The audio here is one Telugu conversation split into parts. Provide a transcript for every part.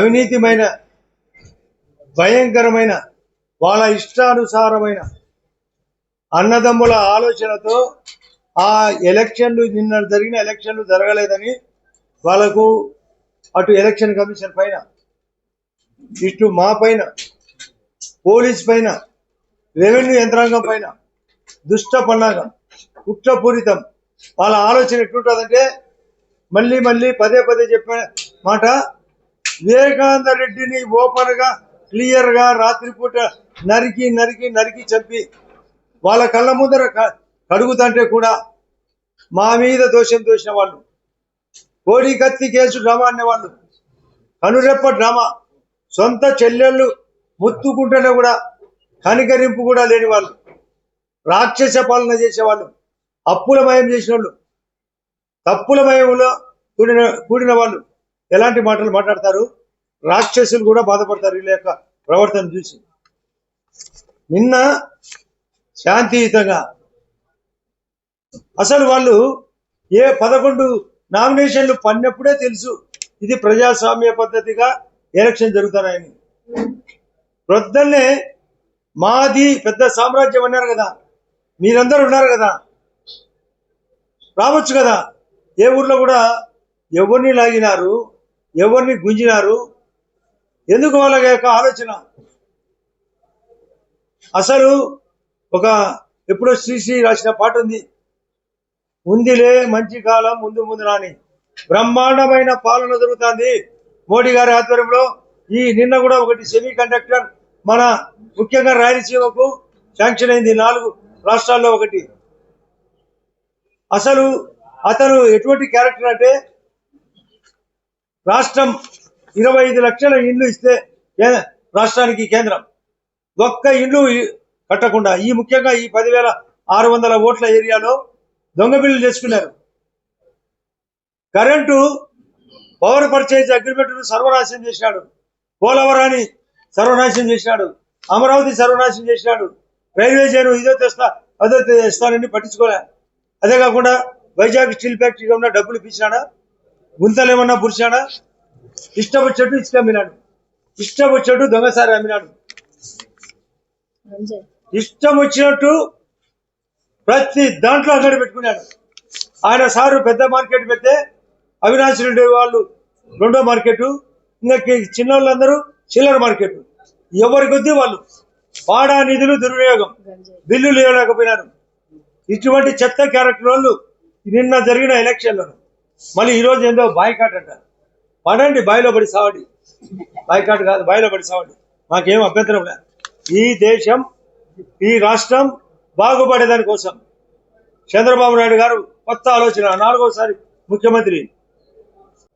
అవినీతిమైన భయంకరమైన వాళ్ళ ఇష్టానుసారమైన అన్నదమ్ముల ఆలోచనతో ఆ ఎలక్షన్లు నిన్న జరిగిన ఎలక్షన్లు జరగలేదని వాళ్ళకు అటు ఎలక్షన్ కమిషన్ పైన ఇటు మా పైన పోలీస్ పైన రెవెన్యూ యంత్రాంగం పైన దుష్ట పన్నాగం కుట్రపూరితం. వాళ్ళ ఆలోచన ఎట్లుంటుందంటే మళ్ళీ మళ్ళీ పదే పదే చెప్పిన మాట వివేకానంద రెడ్డిని ఓపెన్గా క్లియర్గా రాత్రిపూట నరికి నరికి నరికి చంపి వాళ్ళ కళ్ళ ముందర కడుగుతంటే కూడా మా మీద దోషం దోషిన వాళ్ళు. కోడి కత్తి కేసు డ్రామా అనేవాళ్ళు. కనురెప్ప డ్రామా. సొంత చెల్లెళ్ళు ముత్తుకుంటేనే కూడా కనికరింపు కూడా లేని వాళ్ళు రాక్షస పాలన చేసేవాళ్ళు. అప్పులమయం చేసిన వాళ్ళు తప్పులమయంలో కూడిన కూడిన వాళ్ళు. ఎలాంటి మాటలు మాట్లాడతారు? రాక్షసులు కూడా బాధపడతారు వీళ్ళ యొక్క ప్రవర్తన చూసి. నిన్న శాంతియుతంగా అసలు వాళ్ళు ఏ పదకొండు నామినేషన్లు పన్నప్పుడే తెలుసు ఇది ప్రజాస్వామ్య పద్ధతిగా ఎలక్షన్ జరుగుతున్నాయని. ప్రొద్దున్నే మాది పెద్ద సామ్రాజ్యం అన్నారు కదా. మీరందరూ ఉన్నారు కదా. రావచ్చు కదా. ఏ ఊర్లో కూడా ఎవరిని లాగినారు? ఎవరిని గుంజినారు? ఎందుకు వాళ్ళ యొక్క ఆలోచన? అసలు ఒక ఎప్పుడో శ్రీశ్రీ రాసిన పాట ఉంది. ఉందిలే మంచి కాలం ముందు ముందు రాని. బ్రహ్మాండమైన పాలన జరుగుతుంది. మోడీ గారి ఆధ్వర్యంలో. ఈ నిన్న కూడా ఒకటి సెమీ కండక్టర్ మన ముఖ్యంగా రాయలసీమకు శాంక్షన్ అయింది. నాలుగు రాష్ట్రాల్లో ఒకటి. అసలు అతను ఎటువంటి క్యారెక్టర్ అంటే రాష్ట్రం ఇరవై ఐదు లక్షల ఇండ్లు ఇస్తే రాష్ట్రానికి కేంద్రం? ఒక్క ఇండ్లు కట్టకుండా ఈ ముఖ్యంగా ఈ పదివేల ఆరు వందల ఓట్ల ఏరియాలో దొంగ బిల్లులు చేసుకున్నారు. కరెంటు పవర్ పర్చేజ్ అగ్రిమెంట్ సర్వనాశనం చేసినాడు పోలవరాన్ని సర్వనాశనం చేసినాడు అమరావతి సర్వనాశనం చేసినాడు రైల్వే జైలు ఇదో తెస్తా అదో తెస్తానని పట్టించుకోలే. అదే కాకుండా వైజాగ్ స్టీల్ ఫ్యాక్టరీగా ఉన్న డబ్బులు ఇప్పించినాడా గుంతలు ఏమన్నా పురిచాడా ఇష్టం వచ్చేట్టు ఇసుక అమ్మినాడు ఇష్టం వచ్చేట్టు దొంగసారి అమ్మినాడు. ఇష్టం వచ్చినట్టు ప్రతి దాంట్లో అంగడి పెట్టుకున్నాడు. ఆయన సారు పెద్ద మార్కెట్ పెడితే అవినాశ్ రెడ్డి వాళ్ళు రెండో మార్కెట్ ఇంకా చిన్న వాళ్ళందరూ చిల్లర మార్కెట్. ఎవరి కొద్దీ వాళ్ళు పాడా నిధులు దుర్వినియోగం. బిల్లులు ఇవ్వలేకపోయినారు ఇటువంటి చెత్త క్యారెక్టర్ వాళ్ళు నిన్న జరిగిన ఎలక్షన్లో మళ్ళీ ఈ రోజు ఏందో బాయ్కాట్ అంటారు. పడండి బాయిలో పడి సావండి. బాయ్కాట్ కాదు బాయిలో పడి సావండి. మాకేం అభ్యంతరం లేదు. ఈ దేశం ఈ రాష్ట్రం బాగుపడేదాని కోసం చంద్రబాబు నాయుడు గారు కొత్త ఆలోచన నాలుగోసారి ముఖ్యమంత్రి.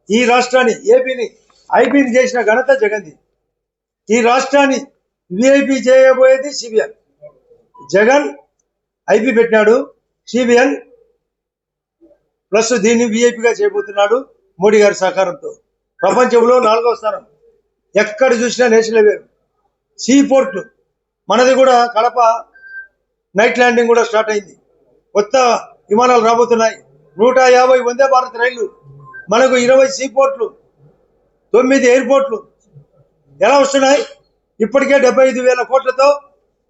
ఈ రాష్ట్రాన్ని ఏపీని ఐపీని చేసిన ఘనత జగన్ది ఈ రాష్ట్రాన్ని విఐపి చేయబోయేది సిబిఎన్. జగన్ ఐపీ పెట్టినాడు సిబిఎన్ ప్లస్ దీన్ని విఐపిగా చేయబోతున్నాడు మోడీ గారి సహకారంతో. ప్రపంచంలో నాలుగో స్థానం. ఎక్కడ చూసినా నేషనల్ హైవే. సీ పోర్ట్ మనది కూడా కడప. నైట్ ల్యాండింగ్ కూడా స్టార్ట్ అయింది. కొత్త విమానాలు రాబోతున్నాయి. నూట యాభై వందే భారత్ రైళ్ళు. మనకు ఇరవై సీ పోర్ట్లు తొమ్మిది ఎయిర్పోర్ట్లు. ఎలా వస్తున్నాయి? ఇప్పటికే డెబ్బై ఐదు వేల కోట్లతో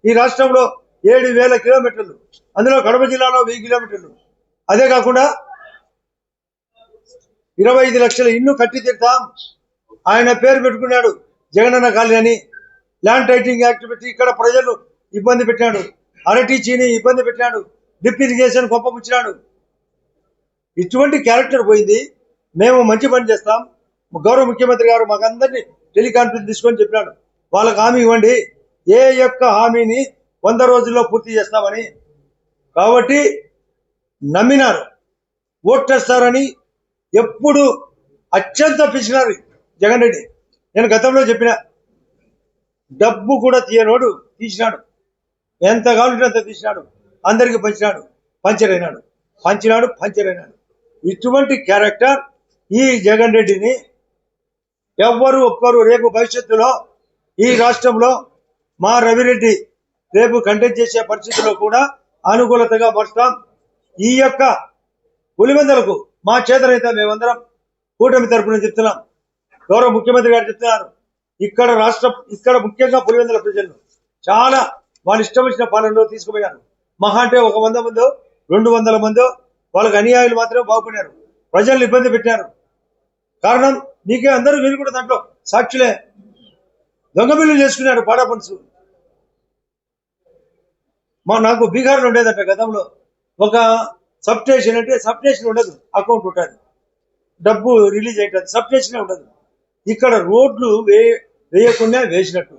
ఈ రాష్ట్రంలో ఏడు వేల కిలోమీటర్లు. అందులో కడప జిల్లాలో వెయ్యి కిలోమీటర్లు. అదే కాకుండా ఇరవై ఐదు లక్షల ఇల్లు కట్టి తిడతాం ఆయన పేరు పెట్టుకున్నాడు జగనన్న కాలనీ అని. ల్యాండ్ టైటింగ్ యాక్ట్ పెట్టి ఇక్కడ ప్రజలు ఇబ్బంది పెట్టాడు అరటి చీని ఇబ్బంది పెట్టాడు డ్రిప్ ఇరిగేషన్ గొప్పపుచ్చినాడు ఇటువంటి క్యారెక్టర్ పోయింది. మేము మంచి పని చేస్తాం. గౌరవ ముఖ్యమంత్రి గారు మాకందరినీ టెలికాన్ఫరెన్స్ తీసుకొని చెప్పినాడు. వాళ్ళకి హామీ ఇవ్వండి. ఏ యొక్క హామీని వంద రోజుల్లో పూర్తి చేస్తామని. కాబట్టి నమ్మినారు. ఓట్లేస్తారని ఎప్పుడు అత్యంత పిలిచినారు జగన్ రెడ్డి. నేను గతంలో చెప్పిన డబ్బు కూడా తీయనోడు తీసినాడు. ఎంత కావాలంటే అంత తీసినాడు. అందరికీ పంచినాడు. పంచర్ అయినాడు పంచినాడు పంచర్ అయినాడు ఇటువంటి క్యారెక్టర్ ఈ జగన్ రెడ్డిని ఎవ్వరు ఒక్కరు రేపు భవిష్యత్తులో ఈ రాష్ట్రంలో మా రవిరెడ్డి రేపు కంటెంట్ చేసే పరిస్థితిలో కూడా అనుకూలతగా పరుస్తాం ఈ యొక్క పులిమందలకు మా చేతనైతే మేమందరం కూటమి తరపున చెప్తున్నాం. గౌరవ ముఖ్యమంత్రి గారు చెప్తున్నారు. ఇక్కడ రాష్ట్ర ఇక్కడ ముఖ్యంగా పులివెందుల ప్రజలు చాలా వాళ్ళ ఇష్టం వచ్చిన పాలనలో తీసుకుపోయారు. మహా అంటే ఒక వంద మందో రెండు వందల మందో వాళ్ళకి అనుయాయులు మాత్రమే బాగుపడినారు. ప్రజల్ని ఇబ్బంది పెట్టారు కారణం నీకే అందరూ మీరు కూడా దాంట్లో సాక్షులే. దొంగ బిల్లు చేసుకున్నారు పాడా మా నాకు బీహార్లో ఉండేదట గతంలో. ఒక సబ్స్టేషన్ అంటే సబ్స్టేషన్ ఉండదు అకౌంట్ ఉంటుంది. డబ్బు రిలీజ్ అయ్యేటది సబ్స్టేషనే ఉండదు. ఇక్కడ రోడ్లు వే వేయకుండా వేసినట్టు.